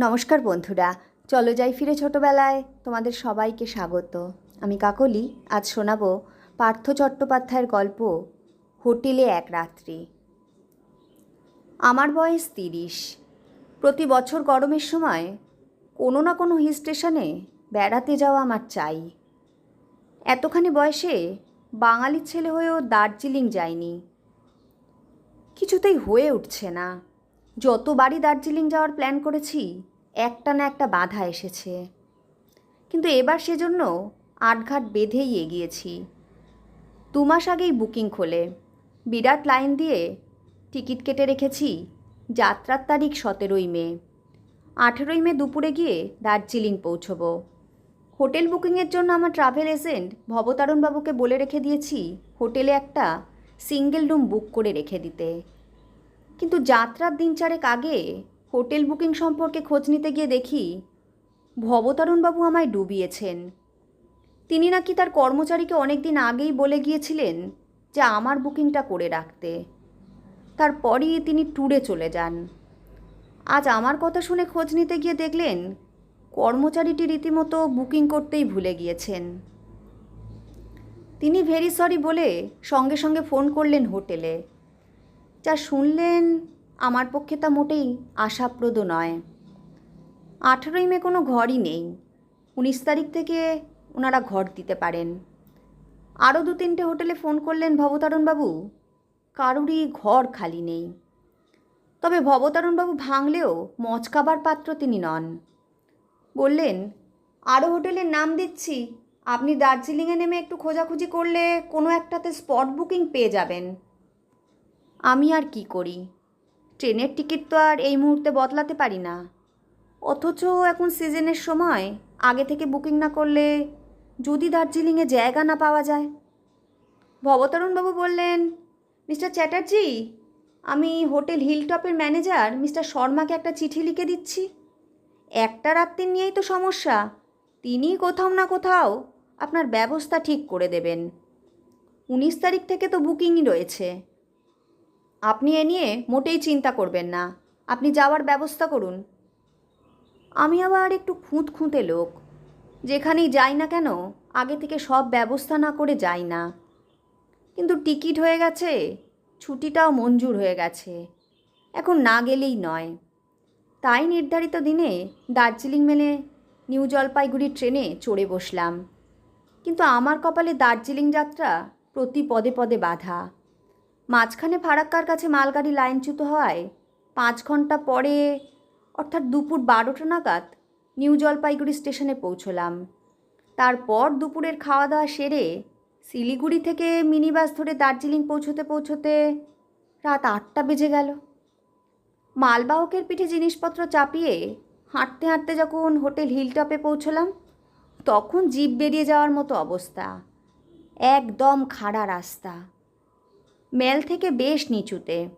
নমস্কার বন্ধুরা, চলো যাই ফিরে ছোটবেলায়। তোমাদের সবাইকে স্বাগত। আমি কাকলি, আজ শোনাবো পার্থ চট্টোপাধ্যায়ের গল্প, হোটেলে এক রাত্রি। আমার বয়স তিরিশ। প্রতি বছর গরমের সময় কোনো না কোনো হিল স্টেশনে বেড়াতে যাওয়া আমার চাই। এতখানি বয়সে বাঙালির ছেলে হয়েও দার্জিলিং যায়নি কিছুতেই হয়ে উঠছে না। যতবারই দার্জিলিং যাওয়ার প্ল্যান করেছি একটা না একটা বাধা এসেছে। কিন্তু এবার সেজন্য আটঘাট বেঁধেই এগিয়েছি। দু মাস আগেই বুকিং খোলে। বিরাট লাইন দিয়ে টিকিট কেটে রেখেছি যাত্রার তারিখ সতেরোই মে। আঠেরোই মে দুপুরে গিয়ে দার্জিলিং পৌঁছবো। হোটেল বুকিংয়ের জন্য আমার ট্রাভেল এজেন্ট ভবতারণবাবুকে বলে রেখে দিয়েছি হোটেলে একটা সিঙ্গেল রুম বুক করে রেখে দিতে। কিন্তু যাত্রার দিন চারেক আগে হোটেল বুকিং সম্পর্কে খোঁজ নিতে গিয়ে দেখি ভবতারণবাবু আমায় ডুবিয়েছেন। তিনি নাকি তার কর্মচারীকে অনেক দিন আগেই বলে গিয়েছিলেন যে আমার বুকিংটা করে রাখতে। তারপরই তিনি ট্যুরে চলে যান। আজ আমার কথা শুনে খোঁজ নিতে গিয়ে দেখলেন কর্মচারীটি রীতিমতো বুকিং করতেই ভুলে গিয়েছেন। তিনি ভেরি সরি বলে সঙ্গে সঙ্গে ফোন করলেন হোটেলে। যা শুনলেন আমার পক্ষে তা মোটেই আশাপ্রদ নয়। আঠেরোই মে কোনো ঘরই নেই। উনিশ তারিখ থেকে ওনারা ঘর দিতে পারেন। আরও দু তিনটে হোটেলে ফোন করলেন ভবতারণবাবু। কারুরই ঘর খালি নেই। তবে ভবতারণবাবু ভাঙলেও মচকাবার পাত্র তিনি নন। বললেন আরও হোটেলের নাম দিচ্ছি। আপনি দার্জিলিংয়ে নেমে একটু খোঁজাখুঁজি করলে কোনো একটাতে স্পট বুকিং পেয়ে যাবেন। আমি আর কি করি? ট্রেনের টিকিট তো আর এই মুহূর্তে বদলাতে পারি না। অথচ এখন সিজনের সময়, আগে থেকে বুকিং না করলে যদি দার্জিলিংয়ে জায়গা না পাওয়া যায়। ভবতরণবাবু বললেন, মিস্টার চ্যাটার্জি, আমি হোটেল হিলটপের ম্যানেজার মিস্টার শর্মাকে একটা চিঠি লিখে দিচ্ছি। একটা রাত্রি নিয়েই তো সমস্যা। তিনি কোথাও না কোথাও আপনার ব্যবস্থা ঠিক করে দেবেন। উনিশ তারিখ থেকে তো বুকিংই রয়েছে। আপনি এ নিয়ে মোটেই চিন্তা করবেন না। আপনি যাওয়ার ব্যবস্থা করুন। আমি আবার একটু খুঁত খুঁতে লোক। যেখানেই যাই না কেন, আগে থেকে সব ব্যবস্থা না করে যাই না। কিন্তু টিকিট হয়ে গেছে, ছুটিটাও মঞ্জুর হয়ে গেছে। এখন না গেলেই নয়। তাই নির্ধারিত দিনে দার্জিলিং মেলে নিউ জলপাইগুড়ি ট্রেনে চড়ে বসলাম। কিন্তু আমার কপালে দার্জিলিং যাত্রা প্রতি পদে পদে বাধা। মাঝখানে ফারাক্কার কাছে মালগাড়ি লাইনচ্যুত হওয়ায় পাঁচ ঘণ্টা পরে, অর্থাৎ দুপুর বারোটা নাগাদ, নিউ জলপাইগুড়ি স্টেশনে পৌঁছলাম। তারপর দুপুরের খাওয়া দাওয়া সেরে শিলিগুড়ি থেকে মিনি বাস ধরে দার্জিলিং পৌঁছতে পৌঁছতে রাত আটটা বেজে গেল। মালবাহকের পিঠে জিনিসপত্র চাপিয়ে হাঁটতে হাঁটতে যখন হোটেল হিলটপে পৌঁছলাম, তখন জিপ বেরিয়ে যাওয়ার মতো অবস্থা। একদম খাড়া রাস্তা। মেল থেকে বেশ নিচুতে।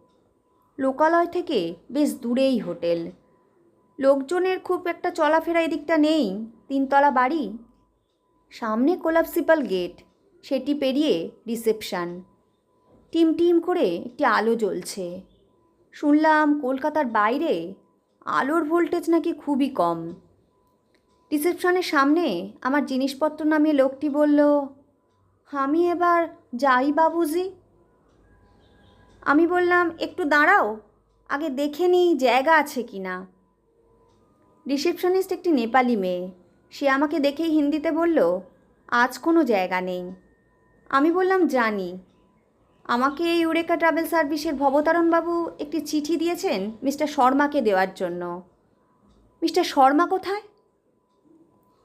লোকালয় থেকে বেশ দূরেই হোটেল। লোকজনের খুব একটা চলাফেরা এদিকটা নেই। তিনতলা বাড়ি। সামনে কোলাপসিপাল গেট। সেটি পেরিয়ে রিসেপশান। টিম টিম করে একটি আলো জ্বলছে। শুনলাম কলকাতার বাইরে আলোর ভোল্টেজ নাকি খুবই কম। রিসেপশনের সামনে আমার জিনিসপত্র নামিয়ে লোকটি বলল, আমি এবার যাই বাবুজি। আমি বললাম, একটু দাঁড়াও, আগে দেখে নিই জায়গা আছে কি না। রিসেপশনিস্ট একটি নেপালি মেয়ে। সে আমাকে দেখেই হিন্দিতে বলল, আজ কোনো জায়গা নেই। আমি বললাম, জানি। আমাকে এই উড়েকা ট্রাভেল সার্ভিসের ভবতারণবাবু একটি চিঠি দিয়েছেন মিস্টার শর্মাকে দেওয়ার জন্য। মিস্টার শর্মা কোথায়?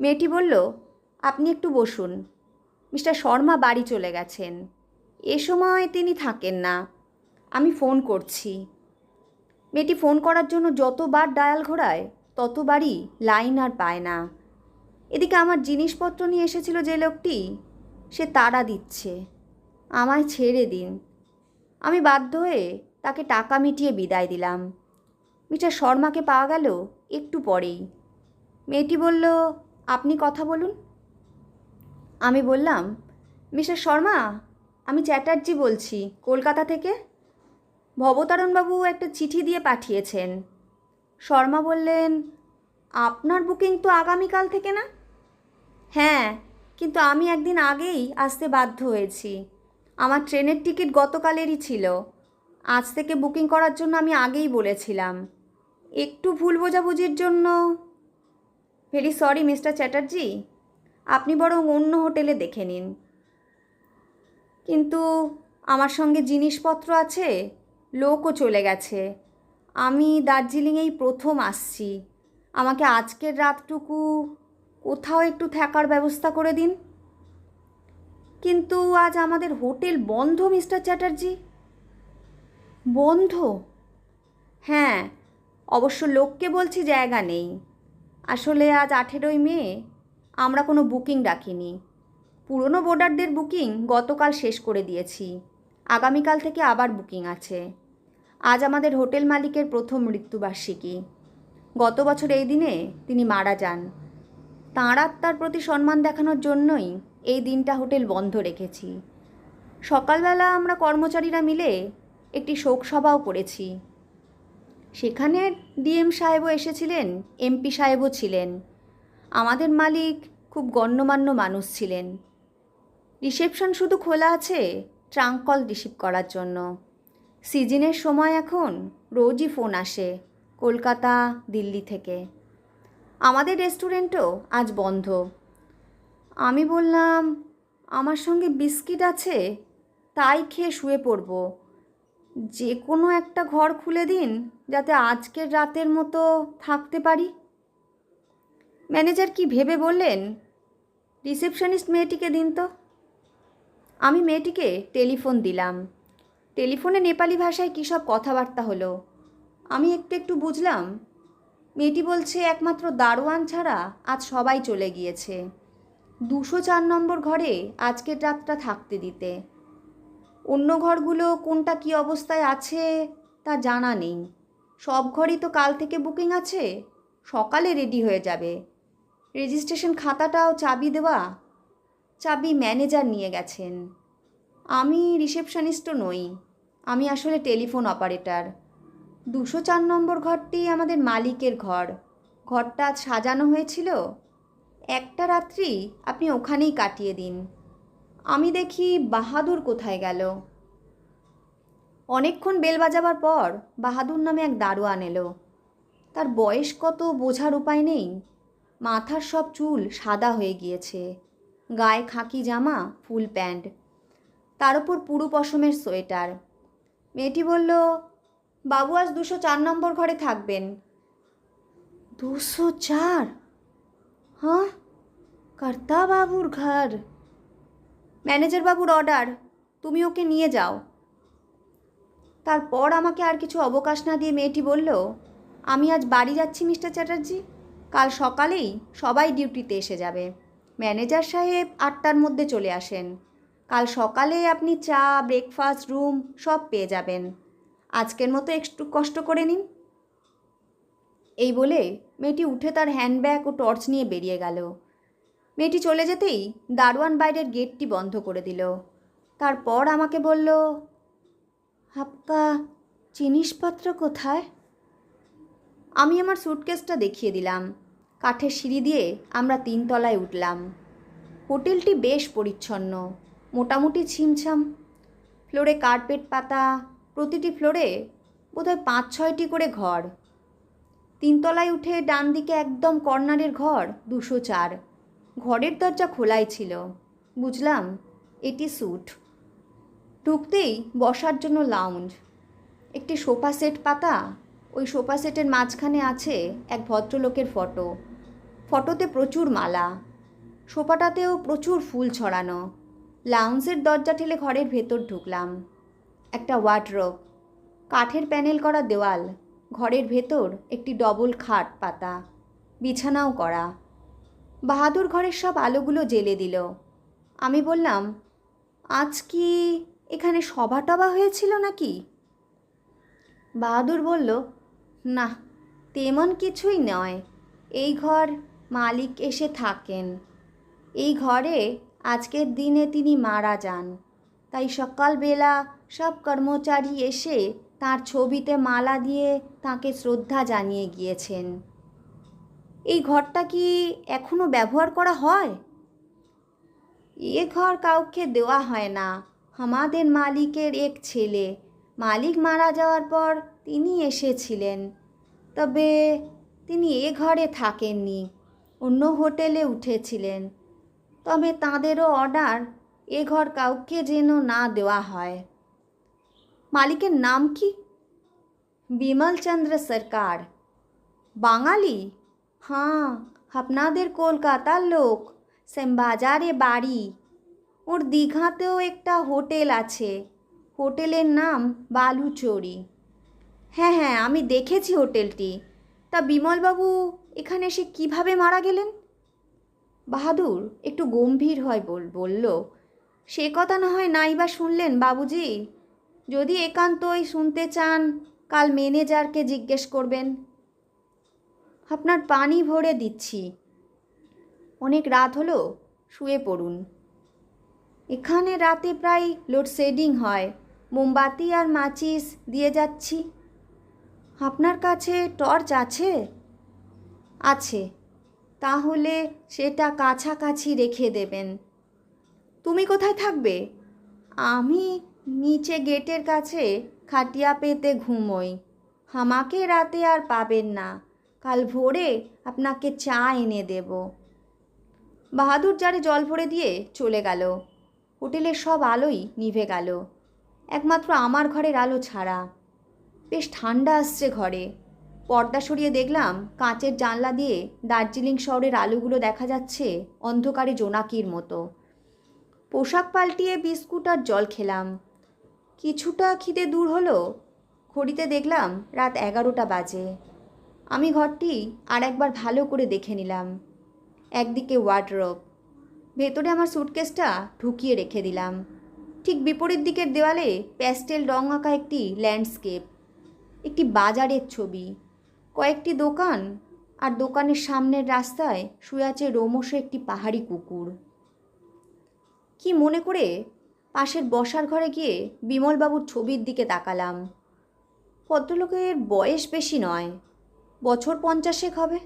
মেয়েটি বলল, আপনি একটু বসুন। মিস্টার শর্মা বাড়ি চলে গেছেন। এ সময় তিনি থাকেন না। আমি ফোন করছি। মেয়েটি ফোন করার জন্য যতবার ডায়াল ঘোরায়, ততবারই লাইন আর পায় না। এদিকে আমার জিনিসপত্র নিয়ে এসেছিল যে লোকটি, সে তাড়া দিচ্ছে। আমায় ছেড়ে দিন। আমি বাধ্য হয়ে তাকে টাকা মিটিয়ে বিদায় দিলাম। মিস্টার শর্মাকে পাওয়া গেল একটু পরেই। মেয়েটি বলল, আপনি কথা বলুন। আমি বললাম, মিস্টার শর্মা, আমি চ্যাটার্জি বলছি, কলকাতা থেকে? ভবতারণবাবু একটা চিঠি দিয়ে পাঠিয়েছেন। শর্মা বললেন, আপনার বুকিং তো আগামীকাল থেকে না? হ্যাঁ কিন্তু আমি একদিন আগেই আসতে বাধ্য হয়েছি। আমার ট্রেনের টিকিট গতকালেরই ছিল। আজ থেকে বুকিং করার জন্য আমি আগেই বলেছিলাম। একটু ভুল বোঝাবুঝির জন্য ভেরি সরি মিস্টার চ্যাটার্জি আপনি বরং অন্য হোটেলে দেখে নিন। কিন্তু আমার সঙ্গে জিনিসপত্র আছে লোকও চলে গেছে। আমি দার্জিলিংয়েই প্রথম আসছি। আমাকে আজকের রাতটুকু কোথাও একটু থাকার ব্যবস্থা করে দিন। কিন্তু আজ আমাদের হোটেল বন্ধ, মিস্টার চ্যাটার্জি। বন্ধ? হ্যাঁ অবশ্য লোককে বলছি জায়গা নেই। আসলে আজ আঠেরোই মে, আমরা কোনো বুকিং ডাকিনি। পুরনো বোর্ডারদের বুকিং গতকাল শেষ করে দিয়েছি। আগামীকাল থেকে আবার বুকিং আছে। আজ আমাদের হোটেল মালিকের প্রথম মৃত্যুবার্ষিকী। গত বছর এই দিনে তিনি মারা যান। তাঁর আত্মার প্রতি সম্মান দেখানোর জন্যই এই দিনটা হোটেল বন্ধ রেখেছি। সকালবেলা আমরা কর্মচারীরা মিলে একটি শোকসভাও করেছি। সেখানে ডিএম সাহেবও এসেছিলেন, এমপি সাহেবও ছিলেন। আমাদের মালিক খুব গণ্যমান্য মানুষ ছিলেন। রিসেপশন শুধু খোলা আছে ট্রাঙ্ক কল রিসিভ করার জন্য। সিজনের সময় এখন রোজই ফোন আসে কলকাতা, দিল্লি থেকে। আমাদের রেস্টুরেন্টও আজ বন্ধ। আমি বললাম, আমার সঙ্গে বিস্কিট আছে, তাই খেয়ে শুয়ে পড়ব। যে কোনো একটা ঘর খুলে দিন, যাতে আজকের রাতের মতো থাকতে পারি। ম্যানেজার কি ভেবে বললেন, রিসেপশনিস্ট মেয়েটিকে দিন তো। আমি মেয়েটিকে টেলিফোন দিলাম। টেলিফোনে নেপালি ভাষায় কী সব কথাবার্তা হলো? আমি একটু একটু বুঝলাম। মেয়েটি বলছে, একমাত্র দারোয়ান ছাড়া আজ সবাই চলে গিয়েছে। দুশো চার নম্বর ঘরে আজকের রাতটা থাকতে দিতে। অন্য ঘরগুলো কোনটা কী অবস্থায় আছে তা জানা নেই। সব ঘরই তো কাল থেকে বুকিং আছে। সকালে রেডি হয়ে যাবে। রেজিস্ট্রেশন খাতাটাও চাবি দেওয়া চাবি ম্যানেজার নিয়ে গেছেন। আমি রিসেপশনিস্টও নই, আমি আসলে টেলিফোন অপারেটর। দুশো চার নম্বর ঘরটি আমাদের মালিকের ঘর। ঘরটা সাজানো হয়েছিল। একটা রাত্রি আপনি ওখানেই কাটিয়ে দিন। আমি দেখি বাহাদুর কোথায় গেল। অনেকক্ষণ বেল বাজাবার পর বাহাদুর নামে এক দারোয়ান এলো। তার বয়স কত বোঝার উপায় নেই। মাথার সব চুল সাদা হয়ে গিয়েছে। গায়ে খাকি জামা, ফুল প্যান্ট। তার ওপর পুরু পশমের সোয়েটার। মেয়েটি বলল, বাবু, আজ দুশো চার নম্বর ঘরে থাকবেন। দুশো চার? হ্যাঁ কর্তা বাবুর ঘর? ম্যানেজার বাবুর অর্ডার। তুমি ওকে নিয়ে যাও। তারপর আমাকে আর কিছু অবকাশ না দিয়ে মেয়েটি বলল, আমি আজ বাড়ি যাচ্ছি, মিস্টার চ্যাটার্জি। কাল সকালেই সবাই ডিউটিতে এসে যাবে। ম্যানেজার সাহেব আটটার মধ্যে চলে আসেন। কাল সকালে আপনি চা ব্রেকফাস্ট রুম সব পেয়ে যাবেন। আজকের মতো একটু কষ্ট করে নিন। এই বলে মেয়েটি উঠে তার হ্যান্ডব্যাগ ও টর্চ নিয়ে বেরিয়ে গেল। মেয়েটি চলে যেতেই দারোয়ান বাইরের গেটটি বন্ধ করে দিল। তারপর আমাকে বলল, আপকা জিনিসপত্র কোথায়? আমি আমার সুটকেসটা দেখিয়ে দিলাম। কাঠের সিঁড়ি দিয়ে আমরা তিনতলায় উঠলাম। হোটেলটি বেশ পরিচ্ছন্ন, মোটামুটি ছিমছাম। ফ্লোরে কার্পেট পাতা, প্রতিটি ফ্লোরে বোধহয় পাঁচ, ছয়টি করে ঘর। তিনতলায় উঠে ডান দিকে একদম কর্নারের ঘর, দুশো চার। ঘরের দরজা খোলাই ছিল। বুঝলাম, এটি স্যুট। ঢুকতেই বসার জন্য লাউঞ্জ একটি সোফা সেট পাতা, ওই সোফা সেটের মাঝখানে আছে এক ভদ্রলোকের ফটো। ফটোতে প্রচুর মালা, সোফাটাতেও প্রচুর ফুল ছড়ানো। লাউঞ্জের দরজা ঠেলে ঘরের ভেতর ঢুকলাম। একটা ওয়ার্ডরোব, কাঠের প্যানেল করা দেওয়াল, ঘরের ভেতর একটি ডবল খাট পাতা, বিছানাও করা। বাহাদুর ঘরের সব আলোগুলো জ্বেলে দিল। আমি বললাম, আজ কি এখানে সভা টভা হয়েছিল নাকি? বাহাদুর বলল, না, তেমন কিছুই নয়। এই ঘর মালিক এসে থাকেন। এই ঘরে আজকের দিনে তিনি মারা যান। তাই সকালবেলা সব কর্মচারী এসে তার ছবিতে মালা দিয়ে তাকে শ্রদ্ধা জানিয়ে গিয়েছেন। এই ঘরটা কি এখনও ব্যবহার করা হয়? এ ঘর কাউকে দেওয়া হয় না। আমাদের মালিকের এক ছেলে। মালিক মারা যাওয়ার পর তিনি এসেছিলেন। তবে তিনি এ ঘরে থাকেননি। অন্য হোটেলে উঠেছিলেন। তবে তাঁদেরও অর্ডার এ ঘর কাউকে যেন না দেওয়া হয়। মালিকের নাম কি? বিমলচন্দ্র সরকার। বাঙালি? হ্যাঁ আপনাদের কলকাতার লোক। শ্যামবাজারে বাড়ি। ওর দীঘাতেও একটা হোটেল আছে। হোটেলের নাম বালুচরি। হ্যাঁ হ্যাঁ আমি দেখেছি হোটেলটি। তা বিমলবাবু এখানে এসে কীভাবে মারা গেলেন? বাহাদুর একটু গম্ভীর হয় বল, বলল, সে কথা না হয় নাই বা শুনলেন বাবুজি? যদি একান্তই শুনতে চান, কাল ম্যানেজারকে জিজ্ঞেস করবেন। আপনার পানি ভরে দিচ্ছি। অনেক রাত হলো, শুয়ে পড়ুন। এখানে রাতে প্রায় লোডশেডিং হয়। মোমবাতি আর মাচিস দিয়ে যাচ্ছি। আপনার কাছে টর্চ আছে? আছে। তাহলে সেটা কাছাকাছি রেখে দেবেন। তুমি কোথায় থাকবে? আমি নিচে গেটের কাছে খাটিয়া পেতে ঘুমোই। আমাকে রাতে আর পাবেন না। কাল ভোরে আপনাকে চা এনে দেব। বাহাদুর জারে জল ভরে দিয়ে চলে গেল। হোটেলের সব আলোই নিভে গেল। একমাত্র আমার ঘরের আলো ছাড়া। বেশ ঠান্ডা আসছে ঘরে। পর্দা সরিয়ে দেখলাম কাঁচের জানলা দিয়ে দার্জিলিং শহরের আলোগুলো দেখা যাচ্ছে অন্ধকারে জোনাকির মতো। পোশাক পাল্টিয়ে বিস্কুট আর জল খেলাম। কিছুটা খিদে দূর হলো, ঘড়িতে দেখলাম রাত এগারোটা বাজে। আমি ঘরটি আর একবার ভালো করে দেখে নিলাম। একদিকে ওয়ার্ডরোব। ভেতরে আমার সুটকেসটা ঢুকিয়ে রেখে দিলাম। ঠিক বিপরীত দিকের দেওয়ালে প্যাস্টেল রং আঁকা একটি ল্যান্ডস্কেপ। একটি বাজারের ছবি। কয়েকটি দোকান আর দোকানের সামনের রাস্তায় শুয়ে আছে রোমশ একটি পাহাড়ি কুকুর। কি মনে করে পাশের বসার ঘরে গিয়ে বিমলবাবুর ছবির দিকে তাকালাম। ভদ্রলোকের বয়স বেশি নয়, বছর পঞ্চাশেক হবে।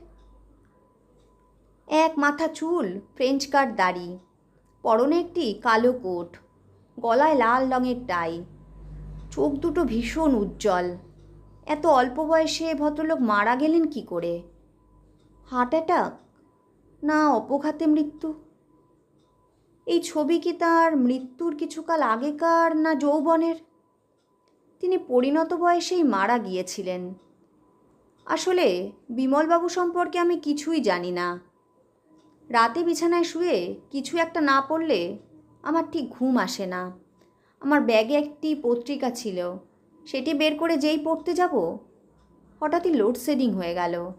এক মাথা চুল, ফ্রেঞ্চ কাট দাড়ি, পরনে একটি কালো কোট, গলায় লাল রঙের টাই, চোখ দুটো ভীষণ উজ্জ্বল। এত অল্প বয়সে ভদ্রলোক মারা গেলেন কি করে? Heart attack? না, অপঘাতে মৃত্যু? এই ছবি কি তার মৃত্যুর কিছুকাল আগেকার না যৌবনের? তিনি পরিণত বয়সেই মারা গিয়েছিলেন। আসলে বিমলবাবু সম্পর্কে আমি কিছুই জানি না। রাতে বিছানায় শুয়ে কিছু একটা না পড়লে আমার ঠিক ঘুম আসে না। আমার ব্যাগে একটি পত্রিকা ছিল। সেটি বের করে যেই পড়তে যাব? হঠাৎই লোডশেডিং হয়ে গেল।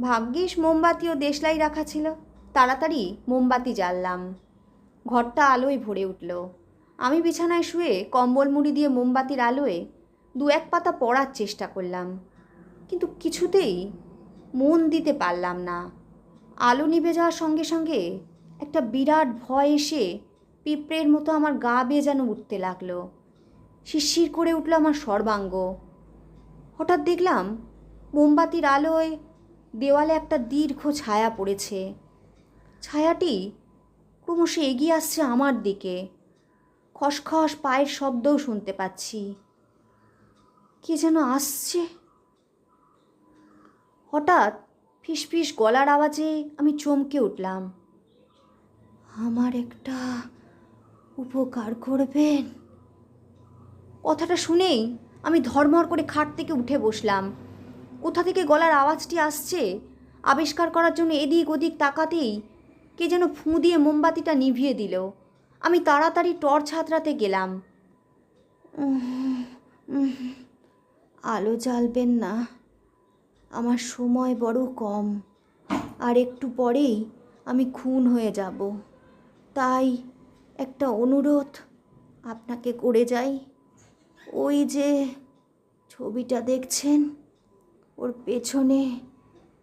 ভাগ্যিস মোমবাতি ও দেশলাই রাখা ছিল। তাড়াতাড়ি মোমবাতি জ্বাললাম। ঘরটা আলোয় ভরে উঠল। আমি বিছানায় শুয়ে কম্বল মুড়ি দিয়ে মোমবাতির আলোয় দু এক পাতা পড়ার চেষ্টা করলাম। কিন্তু কিছুতেই মন দিতে পারলাম না। আলো নিভে যাওয়ার সঙ্গে সঙ্গে একটা বিরাট ভয় এসে পিঁপড়ের মতো আমার গা বেয়ে যেন উঠতে লাগল। শিরশির করে উঠল আমার সর্বাঙ্গ। হঠাৎ দেখলাম মোমবাতির আলোয় দেওয়ালে একটা দীর্ঘ ছায়া পড়েছে। ছায়াটি ক্রমশ এগিয়ে আসছে আমার দিকে। খসখস পায়ের শব্দও শুনতে পাচ্ছি। কে যেন আসছে? হঠাৎ ফিসফিস গলার আওয়াজে আমি চমকে উঠলাম। আমার একটা উপকার করবেন? কথাটা শুনেই আমি ধর্মর করে খাট থেকে উঠে বসলাম। কোথা থেকে গলার আওয়াজটি আসছে, আবিষ্কার করার জন্য এদিক ওদিক তাকাতেই কে যেন ফুঁ দিয়ে মোমবাতিটা নিভিয়ে দিল। আমি তাড়াতাড়ি টর্চ হাতড়াতে গেলাম। আলো জ্বালবেন না। আমার সময় বড় কম। আর একটু পরেই আমি খুন হয়ে যাব। তাই একটা অনুরোধ আপনাকে করে যাই। ওই যে ছবিটা দেখছেন? ওর পেছনে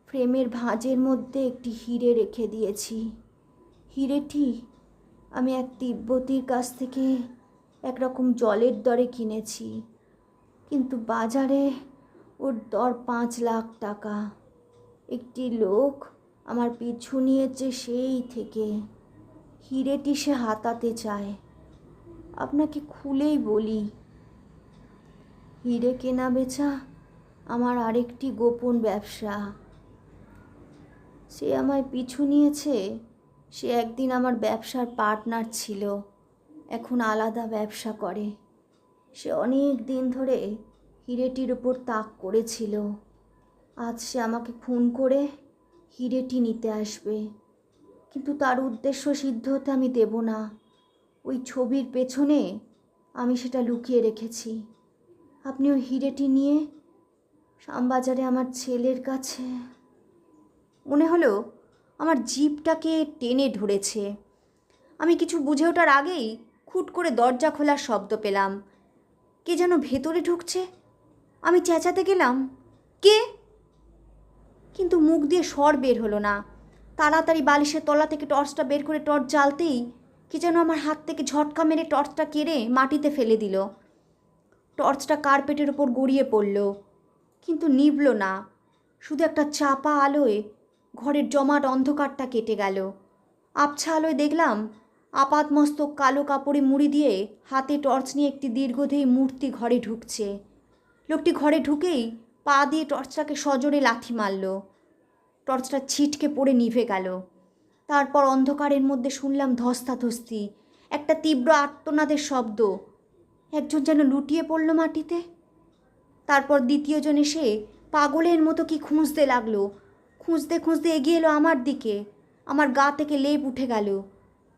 ফ্রেমের ভাঁজের মধ্যে একটি হিরে রেখে দিয়েছি। হিরেটি আমি এক তিব্বতীর কাছ থেকে একরকম জলের দরে কিনেছি। কিন্তু বাজারে ওর দর পাঁচ লাখ টাকা। একটি লোক আমার পিছু নিয়েছে সেই থেকে। হিরেটি সে হাতাতে চায়। আপনাকে খুলেই বলি হিরে কেনা বেচা আমার আরেকটি গোপন ব্যবসা। সে আমায় পিছু নিয়েছে, সে একদিন আমার ব্যবসার পার্টনার ছিল, এখন আলাদা ব্যবসা করে। সে অনেক দিন ধরে হিরেটির উপর তাক করেছিল। আজ সে আমাকে খুন করে হিরেটি নিতে আসবে, কিন্তু তার উদ্দেশ্য সিদ্ধ হতে আমি দেব না। ওই ছবির পেছনে আমি সেটা লুকিয়ে রেখেছি। আপনি ওই হিরেটি নিয়ে শ্যামবাজারে আমার ছেলের কাছে। মনে হলো আমার জিপটাকে টেনে ধরেছে। আমি কিছু বুঝে ওঠার আগেই খুট করে দরজা খোলার শব্দ পেলাম। কে যেন ভেতরে ঢুকছে। আমি চেঁচাতে গেলাম, কে? কিন্তু মুখ দিয়ে স্বর বের হলো না। তাড়াতাড়ি বালিশের তলা থেকে টর্চটা বের করে টর্চ জ্বালতেই কে যেন আমার হাত থেকে ঝটকা মেরে টর্চটা কেড়ে মাটিতে ফেলে দিল। টর্চটা কার্পেটের ওপর গড়িয়ে পড়ল, কিন্তু নিভল না। শুধু একটা চাপা আলোয় ঘরের জমাট অন্ধকারটা কেটে গেল। আবছা আলোয় দেখলাম আপাতমস্তক কালো কাপড়ে মুড়ি দিয়ে হাতে টর্চ নিয়ে একটি দীর্ঘদেহী মূর্তি ঘরে ঢুকছে। লোকটি ঘরে ঢুকেই পা দিয়ে টর্চটাকে সজোরে লাথি মারল। টর্চটা ছিটকে পড়ে নিভে গেল। তারপর অন্ধকারের মধ্যে শুনলাম ধস্তাধস্তি, একটা তীব্র আর্তনাদের শব্দ। একজন যেন লুটিয়ে পড়ল মাটিতে। তারপর দ্বিতীয়জন এসে পাগলের মতো কি খুঁজতে লাগল। খুঁজতে খুঁজতে এগিয়ে এলো আমার দিকে। আমার গা থেকে লেপ উঠে গেল।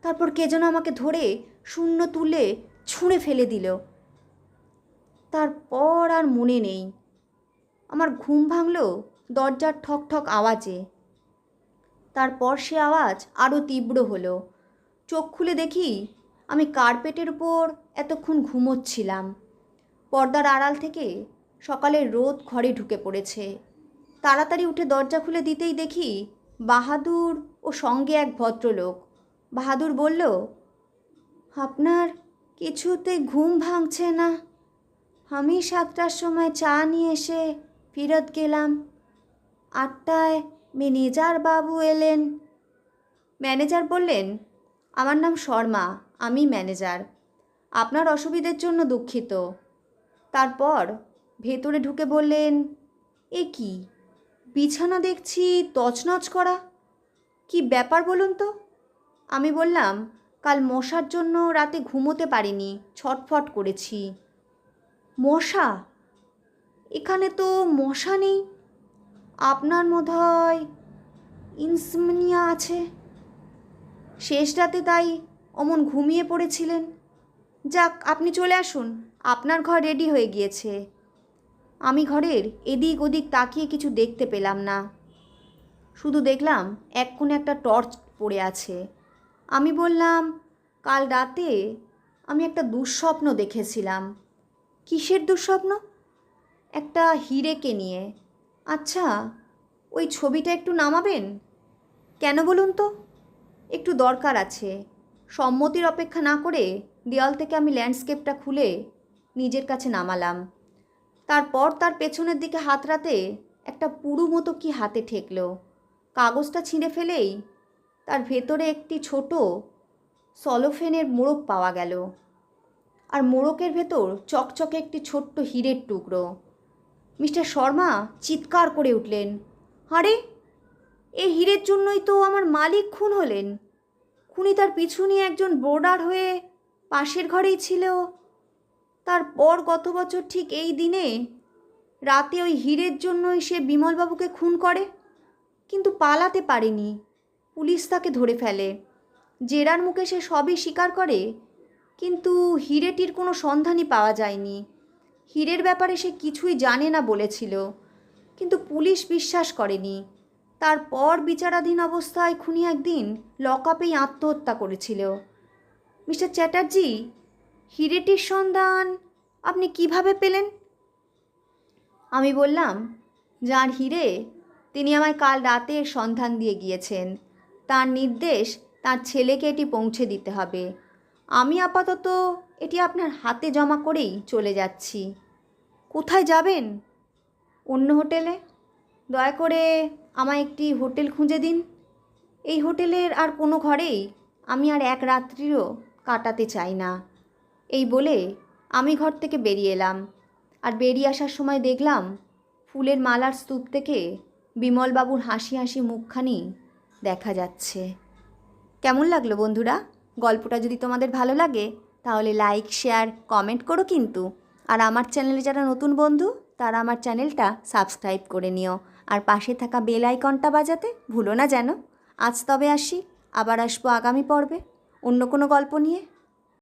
তারপর কে যেন আমাকে ধরে শূন্য তুলে ছুঁড়ে ফেলে দিল। তারপর আর মনে নেই। আমার ঘুম ভাঙলো দরজার ঠক ঠক আওয়াজে। তারপর সে আওয়াজ আরও তীব্র হলো। চোখ খুলে দেখি আমি কার্পেটের উপর এতক্ষণ ঘুমোচ্ছিলাম। পর্দার আড়াল থেকে সকালের রোদ ঘরে ঢুকে পড়েছে। তাড়াতাড়ি উঠে দরজা খুলে দিতেই দেখি বাহাদুর ও সঙ্গে এক ভদ্রলোক। বাহাদুর বলল, আপনার কিছুতে ঘুম ভাঙছে না। আমি সাতটার সময় চা নিয়ে এসে ফিরত গেলাম। আটটায় ম্যানেজার বাবু এলেন। ম্যানেজার বললেন, আমার নাম শর্মা। আমি ম্যানেজার। আপনার অসুবিধের জন্য দুঃখিত। তারপর ভেতরে ঢুকে বললেন, এ কি? বিছানা দেখছি, তছনছ করা? কি ব্যাপার বলুন তো? আমি বললাম, কাল মশার জন্য রাতে ঘুমোতে পারিনি, ছটফট করেছি। মশা? এখানে তো মশা নেই। আপনার মনে হয় ইনসমনিয়া আছে? শেষ রাতে তাই অমন ঘুমিয়ে পড়েছিলেন। যাক, আপনি চলে আসুন, আপনার ঘর রেডি হয়ে গিয়েছে। আমি ঘরের এদিক ওদিক তাকিয়ে কিছু দেখতে পেলাম না। শুধু দেখলাম এক কোণে একটা টর্চ পড়ে আছে। আমি বললাম, কাল রাতে আমি একটা দুঃস্বপ্ন দেখেছিলাম। কিসের দুঃস্বপ্ন? একটা হিরেকে নিয়ে। আচ্ছা ওই ছবিটা একটু নামাবেন? কেন বলুন তো? একটু দরকার আছে। সম্মতির অপেক্ষা না করে দেওয়াল থেকে আমি ল্যান্ডস্কেপটা খুলে নিজের কাছে নামালাম। তারপর তার পেছনের দিকে হাতড়াতে একটা পুরু মতো কি হাতে ঠেকলো। কাগজটা ছিঁড়ে ফেলেই তার ভেতরে একটি ছোট সলোফেনের মোড়ক পাওয়া গেল। আর মোড়কের ভেতর চকচকে একটি ছোট্ট হীরের টুকরো। মিস্টার শর্মা চিৎকার করে উঠলেন, আরে এই হীরের জন্যই তো আমার মালিক খুন হলেন। খুনি তার পিছু নিয়ে একজন বোর্ডার হয়ে পাশের ঘরেই ছিল। তারপর গত বছর ঠিক এই দিনে রাতে ওই হীরের জন্যই সে বিমলবাবুকে খুন করে, কিন্তু পালাতে পারেনি। পুলিশ তাকে ধরে ফেলে। জেরার মুখে সে সবই স্বীকার করে, কিন্তু হিরেটির কোনো সন্ধানই পাওয়া যায়নি। হীরের ব্যাপারে সে কিছুই জানে না বলেছিল, কিন্তু পুলিশ বিশ্বাস করেনি। তারপর বিচারাধীন অবস্থায় খুনি একদিন লকআপেই আত্মহত্যা করেছিল। মিস্টার চ্যাটার্জি, হিরেটির সন্ধান আপনি কীভাবে পেলেন? আমি বললাম, যার হিরে তিনি আমায় কাল রাতে সন্ধান দিয়ে গিয়েছেন। তার নির্দেশ তার ছেলেকে এটি পৌঁছে দিতে হবে। আমি আপাতত এটি আপনার হাতে জমা করেই চলে যাচ্ছি। কোথায় যাবেন? অন্য হোটেলে? দয়া করে আমায় একটি হোটেল খুঁজে দিন। এই হোটেলের আর কোনো ঘরেই আমি আর এক রাত্রিও কাটাতে চাই না। এই বলে আমি ঘর থেকে বেরিয়ে এলাম আর বেরিয়ে আসার সময় দেখলাম ফুলের মালার স্তূপ থেকে বিমলবাবুর হাসি হাসি মুখখানি দেখা যাচ্ছে। কেমন লাগল বন্ধুরা? গল্পটা যদি তোমাদের ভালো লাগে, তাহলে লাইক শেয়ার কমেন্ট করো কিন্তু। আর আমার চ্যানেলে যারা নতুন বন্ধু, তারা আমার চ্যানেলটা সাবস্ক্রাইব করে নিও। আর পাশে থাকা বেল আইকনটা বাজাতে ভুলো না যেন। আজ তবে আসি, আবার আসব আগামী পর্বে। অন্য কোনো গল্প নিয়ে।